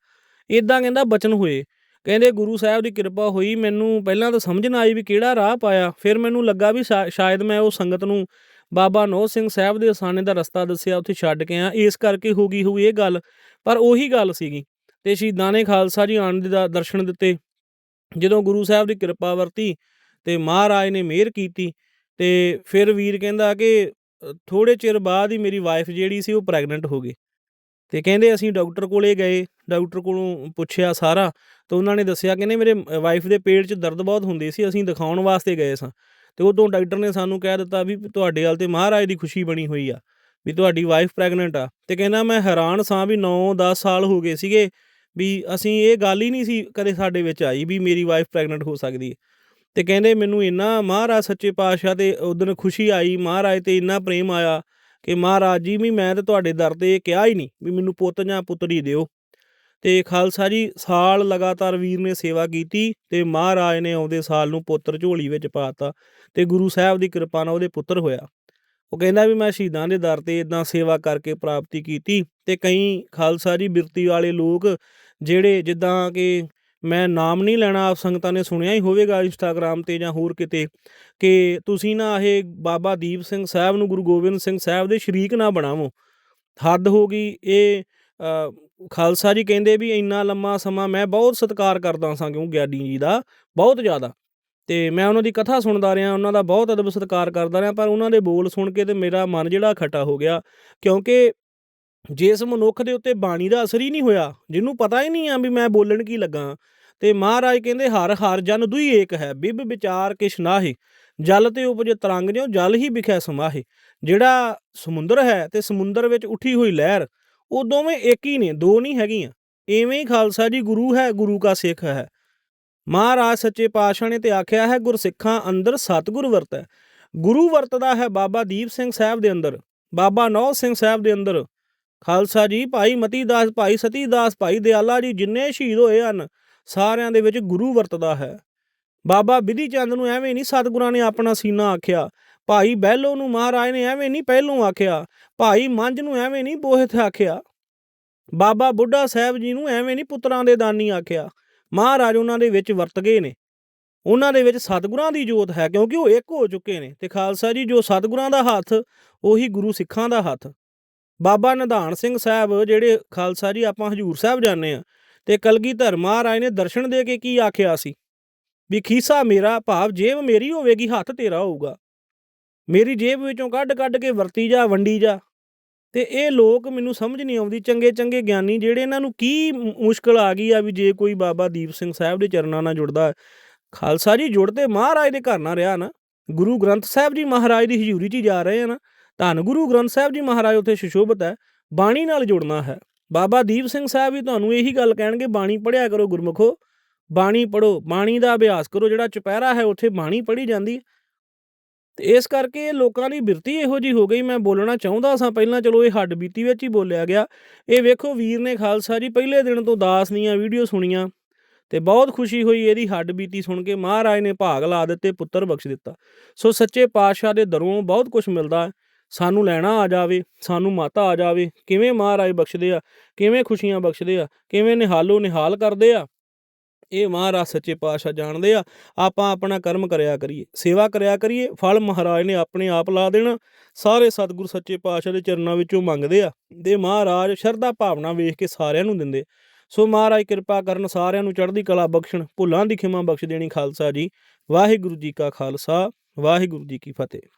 [SPEAKER 1] ਇਦਾਂ ਕਹਿੰਦਾ ਬਚਨ ਹੋਏ। ਕਹਿੰਦੇ ਗੁਰੂ ਸਾਹਿਬ ਦੀ ਕਿਰਪਾ ਹੋਈ, ਮੈਨੂੰ ਪਹਿਲਾਂ ਤਾਂ ਸਮਝ ਨਾ ਆਈ ਵੀ ਕਿਹੜਾ ਰਾਹ ਪਾਇਆ। ਫਿਰ ਮੈਨੂੰ ਲੱਗਾ ਵੀ ਸ਼ਾ- ਸ਼ਾਇਦ ਮੈਂ ਉਹ ਸੰਗਤ ਨੂੰ ਬਾਬਾ ਨੌ ਸਿੰਘ ਸਾਹਿਬ ਦੇ ਅਸਾਨੇ ਦਾ ਰਸਤਾ ਦੱਸਿਆ, ਉੱਥੇ ਛੱਡ ਕੇ ਆ ਇਸ ਕਰਕੇ ਹੋ ਗਈ ਹੋਈ ਇਹ ਗੱਲ, ਪਰ ਉਹੀ ਗੱਲ ਸੀਗੀ। ਤੇ ਸ਼ਹੀਦਾਂ ਨੇ ਖਾਲਸਾ ਜੀ ਆਣ ਦੇ ਦਾ ਦਰਸ਼ਨ ਦਿੱਤੇ। ਜਦੋਂ ਗੁਰੂ ਸਾਹਿਬ ਦੀ ਕਿਰਪਾ ਵਰਤੀ ਤੇ ਮਹਾਰਾਜ ਨੇ ਮਿਹਰ ਕੀਤੀ ਤੇ ਫਿਰ ਵੀਰ ਕਹਿੰਦਾ ਕਿ ਥੋੜੇ ਚਿਰ ਬਾਅਦ ਹੀ ਮੇਰੀ ਵਾਈਫ ਜਿਹੜੀ ਸੀ ਉਹ ਪ੍ਰੈਗਨੈਂਟ ਹੋ ਗਈ ਤੇ ਕਹਿੰਦੇ ਅਸੀਂ ਡਾਕਟਰ ਕੋਲੇ ਗਏ, ਡਾਕਟਰ ਕੋਲੋਂ ਪੁੱਛਿਆ ਸਾਰਾ, ਤਾਂ ਉਹਨਾਂ ਨੇ ਦੱਸਿਆ ਕਹਿੰਦੇ ਮੇਰੇ ਵਾਈਫ ਦੇ ਪੇਟ 'ਚ ਦਰਦ ਬਹੁਤ ਹੁੰਦੇ ਸੀ, ਅਸੀਂ ਦਿਖਾਉਣ ਵਾਸਤੇ ਗਏ ਸਾਂ। ਤੇ ਉਦੋਂ ਡਾਕਟਰ ਨੇ ਸਾਨੂੰ ਕਹਿ ਦਿੱਤਾ ਵੀ ਤੁਹਾਡੇ ਵੱਲ ਤੇ ਮਹਾਰਾਜ ਦੀ ਖੁਸ਼ੀ ਬਣੀ ਹੋਈ ਆ, ਵੀ ਤੁਹਾਡੀ ਵਾਈਫ ਪ੍ਰੈਗਨੈਂਟ ਆ। ਤੇ ਕਹਿੰਦਾ ਮੈਂ ਹੈਰਾਨ ਸਾਂ ਵੀ 9-10 ਸਾਲ ਹੋ ਗਏ ਸੀਗੇ, ਵੀ ਅਸੀਂ ਇਹ ਗੱਲ ਹੀ ਨਹੀਂ ਸੀ ਕਦੇ ਸਾਡੇ ਵਿੱਚ ਆਈ ਵੀ ਮੇਰੀ ਵਾਈਫ ਪ੍ਰੈਗਨੈਂਟ ਹੋ ਸਕਦੀ ਹੈ। ਤੇ ਕਹਿੰਦੇ ਮੈਨੂੰ ਇੰਨਾ ਮਹਾਰਾਜ ਸੱਚੇ ਪਾਤਸ਼ਾਹ ਤੇ ਉਦੋਂ ਖੁਸ਼ੀ ਆਈ, ਮਹਾਰਾਜ ਤੇ ਇੰਨਾ ਪ੍ਰੇਮ ਆਇਆ ਕਿ ਮਹਾਰਾਜ ਜੀ, ਵੀ ਮੈਂ ਤਾਂ ਤੁਹਾਡੇ ਦਰ ਤੇ ਇਹ ਕਿਹਾ ਹੀ ਨਹੀਂ ਵੀ ਮੈਨੂੰ ਪੁੱਤ ਜਾਂ ਪੁੱਤਰੀ ਦਿਓ। ਤੇ ਖਾਲਸਾ ਜੀ, ਸਾਲ ਲਗਾਤਾਰ ਵੀਰ ਨੇ ਸੇਵਾ ਕੀਤੀ ਤੇ ਮਹਾਰਾਜ ਨੇ ਆਉਂਦੇ ਸਾਲ ਨੂੰ ਪੁੱਤਰ ਝੋਲੀ ਵਿੱਚ ਪਾਤਾ ਤੇ ਗੁਰੂ ਸਾਹਿਬ ਦੀ ਕਿਰਪਾ ਨਾਲ ਉਹਦੇ ਪੁੱਤਰ ਹੋਇਆ। ਉਹ ਕਹਿੰਦਾ ਵੀ ਮੈਂ ਸ਼ਹੀਦਾਂ ਦੇ ਦਰ ਤੇ ਇਦਾਂ ਸੇਵਾ ਕਰਕੇ ਪ੍ਰਾਪਤੀ ਕੀਤੀ ਤੇ ਕਈ ਖਾਲਸਾ ਜੀ, ਬਿਰਤੀ ਵਾਲੇ ਲੋਕ ਜਿਹੜੇ ਜਿੱਦਾਂ ਕਿ ਮੈਂ ਨਾਮ ਨਹੀਂ ਲੈਣਾ, ਆਪ ਸੰਗਤਾਂ ਨੇ ਸੁਣਿਆ ਹੀ ਹੋਵੇਗਾ ਇੰਸਟਾਗ੍ਰam ਤੇ ਜਾਂ ਹੋਰ ਕਿਤੇ, ਕਿ ਤੁਸੀਂ ਨਾ ਇਹ ਬਾਬਾ ਦੀਪ ਸਿੰਘ ਸਾਹਿਬ ਨੂੰ, ਗੁਰੂ ਗੋਬਿੰਦ ਸਿੰਘ ਸਾਹਿਬ ਦੇ ਸ਼ਰੀਕ ਨਾ ਬਣਾਵੋ। ਹੱਦ ਹੋ ਗਈ, ਇਹ ਖਾਲਸਾ ਜੀ ਕਹਿੰਦੇ ਵੀ ਇੰਨਾ ਲੰਮਾ ਸਮਾਂ ਮੈਂ ਬਹੁਤ ਸਤਿਕਾਰ ਕਰਦਾ ਸਾਂ, ਕਿਉਂ ਗਿਆਨੀ ਜੀ ਦਾ, ਬਹੁਤ ਜ਼ਿਆਦਾ। ਤੇ ਮੈਂ ਉਹਨਾਂ ਦੀ ਕਥਾ ਸੁਣਦਾ ਰਿਹਾ, ਉਹਨਾਂ ਦਾ ਬਹੁਤ ਅਦਬ ਸਤਿਕਾਰ ਕਰਦਾ ਰਿਹਾ, ਪਰ ਉਹਨਾਂ ਦੇ ਬੋਲ ਸੁਣ ਕੇ ਤੇ ਮੇਰਾ ਮਨ ਜਿਹੜਾ ਖਟਾ ਹੋ ਗਿਆ, ਕਿਉਂਕਿ ਜਿਸ ਮਨੁੱਖ ਦੇ ਉੱਤੇ ਬਾਣੀ ਦਾ ਅਸਰ ਹੀ ਨਹੀਂ ਹੋਇਆ, ਜਿਹਨੂੰ ਪਤਾ ਹੀ ਨਹੀਂ ਆ ਵੀ ਮੈਂ ਬੋਲਣ ਕੀ ਲੱਗਾ ਤੇ ਮਹਾਰਾਜ ਕਹਿੰਦੇ, ਹਰ ਹਰ ਜਨ ਦੁਈ ਏਕ ਹੈ, ਬਿਬ ਵਿਚਾਰ ਕਿਛ ਨਾਹੀ, ਜਲ ਤੇ ਉਪਜ ਤਰੰਗ ਜਿਉ, ਜਲ ਹੀ ਵਿਖੈ ਸਮਾਹੇ। ਜਿਹੜਾ ਸਮੁੰਦਰ ਹੈ ਤੇ ਸਮੁੰਦਰ ਵਿੱਚ ਉੱਠੀ ਹੋਈ ਲਹਿਰ, ਉਹ ਦੋਵੇਂ ਇੱਕ ਹੀ ਨੇ, ਦੋ ਨਹੀਂ ਹੈਗੀਆਂ। ਐਵੇਂ ਹੀ ਖਾਲਸਾ ਜੀ ਗੁਰੂ ਹੈ, ਗੁਰੂ ਕਾ ਸਿੱਖ ਹੈ। ਮਹਾਰਾਜ ਸੱਚੇ ਪਾਤਸ਼ਾਹ ਨੇ ਤੇ ਆਖਿਆ ਹੈ, ਗੁਰਸਿੱਖਾਂ ਅੰਦਰ ਸਤਿਗੁਰ ਵਰਤੈ। ਗੁਰੂ ਵਰਤਦਾ ਹੈ ਬਾਬਾ ਦੀਪ ਸਿੰਘ ਸਾਹਿਬ ਦੇ ਅੰਦਰ, ਬਾਬਾ ਨੌ ਸਿੰਘ ਸਾਹਿਬ ਦੇ ਅੰਦਰ। ਖਾਲਸਾ ਜੀ, ਭਾਈ ਮਤੀ ਦਾਸ ਭਾਈ ਸਤੀ ਦਾਸ ਭਾਈ ਦਿਆਲਾ ਜੀ ਜਿੰਨੇ ਸ਼ਹੀਦ ਹੋਏ ਹਨ, ਸਾਰਿਆਂ ਦੇ ਵਿੱਚ ਗੁਰੂ ਵਰਤਦਾ ਹੈ। ਬਾਬਾ ਬਿਧੀ ਚੰਦ ਨੂੰ ਐਵੇਂ ਨਹੀਂ ਸਤਿਗੁਰਾਂ ਨੇ ਆਪਣਾ ਸੀਨਾ ਆਖਿਆ, ਭਾਈ ਬਹਿਲੋ ਨੂੰ ਮਹਾਰਾਜ ਨੇ ਐਵੇਂ ਨਹੀਂ ਪਹਿਲੋਂ ਆਖਿਆ, ਭਾਈ ਮੰਝ ਨੂੰ ਐਵੇਂ ਨਹੀਂ ਬੋਹਿਤ ਆਖਿਆ। ਬਾਬਾ ਬੁੱਢਾ ਸਾਹਿਬ ਜੀ ਨੂੰ ਐਵੇਂ ਨਹੀਂ ਪੁੱਤਰਾਂ ਦੇ ਦਾਨੀ ਆਖਿਆ, ਮਹਾਰਾਜ ਉਹਨਾਂ ਦੇ ਵਿੱਚ ਵਰਤ ਗਏ ਨੇ। ਉਹਨਾਂ ਦੇ ਵਿੱਚ ਸਤਿਗੁਰਾਂ ਦੀ ਜੋਤ ਹੈ ਕਿਉਂਕਿ ਉਹ ਇੱਕ ਹੋ ਚੁੱਕੇ ਨੇ ਤੇ ਖਾਲਸਾ ਜੀ ਜੋ ਸਤਿਗੁਰਾਂ ਦਾ ਹੱਥ, ਉਹੀ ਗੁਰੂ ਸਿੱਖਾਂ ਦਾ ਹੱਥ। ਬਾਬਾ ਨਿਧਾਨ ਸਿੰਘ ਸਾਹਿਬ ਜਿਹੜੇ ਖਾਲਸਾ ਜੀ, ਆਪਾਂ ਹਜੂਰ ਸਾਹਿਬ ਜਾਂਦੇ ਆ ਤੇ ਕਲਗੀਧਰ ਮਹਾਰਾਜ ਨੇ ਦਰਸ਼ਨ ਦੇ ਕੇ ਕੀ ਆਖਿਆ ਸੀ? ਵੀ ਖੀਸਾ ਮੇਰਾ ਭਾਵ, ਜੇਬ ਮੇਰੀ ਹੋਵੇਗੀ, ਹੱਥ ਤੇਰਾ ਹੋਊਗਾ। ਮੇਰੀ ਜੇਬ ਵਿੱਚੋਂ ਕੱਢ ਕੱਢ ਕੇ ਵਰਤੀ ਜਾ, ਵੰਡੀ ਜਾ। ਤੇ ਇਹ ਲੋਕ ਮੈਨੂੰ ਸਮਝ ਨਹੀਂ ਆਉਂਦੀ, ਚੰਗੇ ਚੰਗੇ ਗਿਆਨੀ ਜਿਹੜੇ ਇਹਨਾਂ ਨੂੰ ਕੀ ਮੁ- ਮੁਸ਼ਕਲ ਆ ਗਈ ਆ ਵੀ ਜੇ ਕੋਈ ਬਾਬਾ ਦੀਪ ਸਿੰਘ ਸਾਹਿਬ ਦੇ ਚਰਨਾਂ ਨਾਲ ਜੁੜਦਾ ਖਾਲਸਾ ਜੀ ਜੁੜਦੇ ਮਹਾਰਾਜ ਦੇ ਘਰ ਨਾਲ ਰਿਹਾ ਨਾ। ਗੁਰੂ ਗ੍ਰੰਥ ਸਾਹਿਬ ਜੀ ਮਹਾਰਾਜ ਦੀ ਹਜ਼ੂਰੀ 'ਚ ਹੀ ਜਾ ਰਹੇ ਆ ਨਾ। ਧੰਨ ਗੁਰੂ ਗ੍ਰੰਥ ਸਾਹਿਬ ਜੀ ਮਹਾਰਾਜ, ਉੱਥੇ ਸੁਸ਼ੋਭਿਤ ਹੈ, ਬਾਣੀ ਨਾਲ ਜੁੜਨਾ ਹੈ। ਬਾਬਾ ਦੀਪ ਸਿੰਘ ਸਾਹਿਬ ਵੀ ਤੁਹਾਨੂੰ ਇਹੀ ਗੱਲ ਕਹਿਣਗੇ, ਬਾਣੀ ਪੜ੍ਹਿਆ ਕਰੋ ਗੁਰਮੁਖੋ, ਬਾਣੀ ਪੜੋ ਬਾਣੀ ਦਾ ਅਭਿਆਸ ਕਰੋ, ਜਿਹੜਾ ਚੁਪਹਿਰਾ ਹੈ, ਉੱਥੇ ਬਾਣੀ ਪੜ੍ਹੀ ਜਾਂਦੀ ਹੈ। ਤੇ ਇਸ ਕਰਕੇ ਇਹ ਲੋਕਾਂ ਦੀ ਬਿਰਤੀ ਇਹੋ ਜੀ ਹੋ ਗਈ, ਮੈਂ ਬੋਲਣਾ ਚਾਹੁੰਦਾ ਸਾਂ, ਪਹਿਲਾਂ ਚਲੋ ਇਹ ਹੱਡ ਬੀਤੀ ਵਿੱਚ ਹੀ ਬੋਲਿਆ ਗਿਆ। ਇਹ ਵੇਖੋ ਵੀਰ ਨੇ ਖਾਲਸਾ ਜੀ, ਪਹਿਲੇ ਦਿਨ ਤੋਂ ਦਾਸ ਦੀਆਂ ਵੀਡੀਓ ਸੁਣੀਆਂ, ਤੇ ਬਹੁਤ ਖੁਸ਼ੀ ਹੋਈ ਇਹਦੀ ਹੱਡ ਬੀਤੀ ਸੁਣ ਕੇ, ਮਹਾਰਾਜ ਨੇ ਭਾਗ ਲਾ ਦਿੱਤੇ, ਪੁੱਤਰ ਬਖਸ਼ ਦਿੱਤਾ। ਸੋ ਸੱਚੇ ਪਾਤਸ਼ਾਹ ਦੇ ਦਰੋਂ ਬਹੁਤ ਕੁਝ ਮਿਲਦਾ ਹੈ। ਸਾਨੂੰ ਲੈਣਾ ਆ ਜਾਵੇ, ਸਾਨੂੰ ਮਾਤਾ ਆ ਜਾਵੇ, ਕਿਵੇਂ ਮਹਾਰਾਜ ਬਖਸ਼ਦੇ ਆ, ਕਿਵੇਂ ਖੁਸ਼ੀਆਂ ਬਖਸ਼ਦੇ ਆ, ਕਿਵੇਂ ਨਿਹਾਲੋ ਨਿਹਾਲ ਕਰਦੇ ਆ। ਇਹ ਮਹਾਰਾਜ ਸੱਚੇ ਪਾਤਸ਼ਾਹ ਜਾਣਦੇ ਆ, ਆਪਾਂ ਆਪਣਾ ਕਰਮ ਕਰਿਆ ਕਰੀਏ, ਸੇਵਾ ਕਰਿਆ ਕਰੀਏ, ਫਲ ਮਹਾਰਾਜ ਨੇ ਆਪਣੇ ਆਪ ਲਾ ਦੇਣਾ, ਸਾਰੇ ਸਤਿਗੁਰ ਸੱਚੇ ਪਾਤਸ਼ਾਹ ਦੇ ਚਰਨਾਂ ਵਿੱਚੋਂ ਮੰਗਦੇ ਆ ਦੇ ਮਹਾਰਾਜ ਸ਼ਰਧਾ ਭਾਵਨਾ ਵੇਖ ਕੇ ਸਾਰਿਆਂ ਨੂੰ ਦਿੰਦੇ। ਸੋ ਮਹਾਰਾਜ ਕਿਰਪਾ ਕਰਨ ਸਾਰਿਆਂ ਨੂੰ ਚੜ੍ਹਦੀ ਕਲਾ ਬਖਸ਼ਣ, ਭੁੱਲਾਂ ਦੀ ਖਿਮਾ ਬਖਸ਼ ਦੇਣੀ ਖਾਲਸਾ ਜੀ, ਵਾਹਿਗੁਰੂ ਜੀ ਕਾ ਖਾਲਸਾ, ਵਾਹਿਗੁਰੂ ਜੀ ਕੀ ਫਤਿਹ।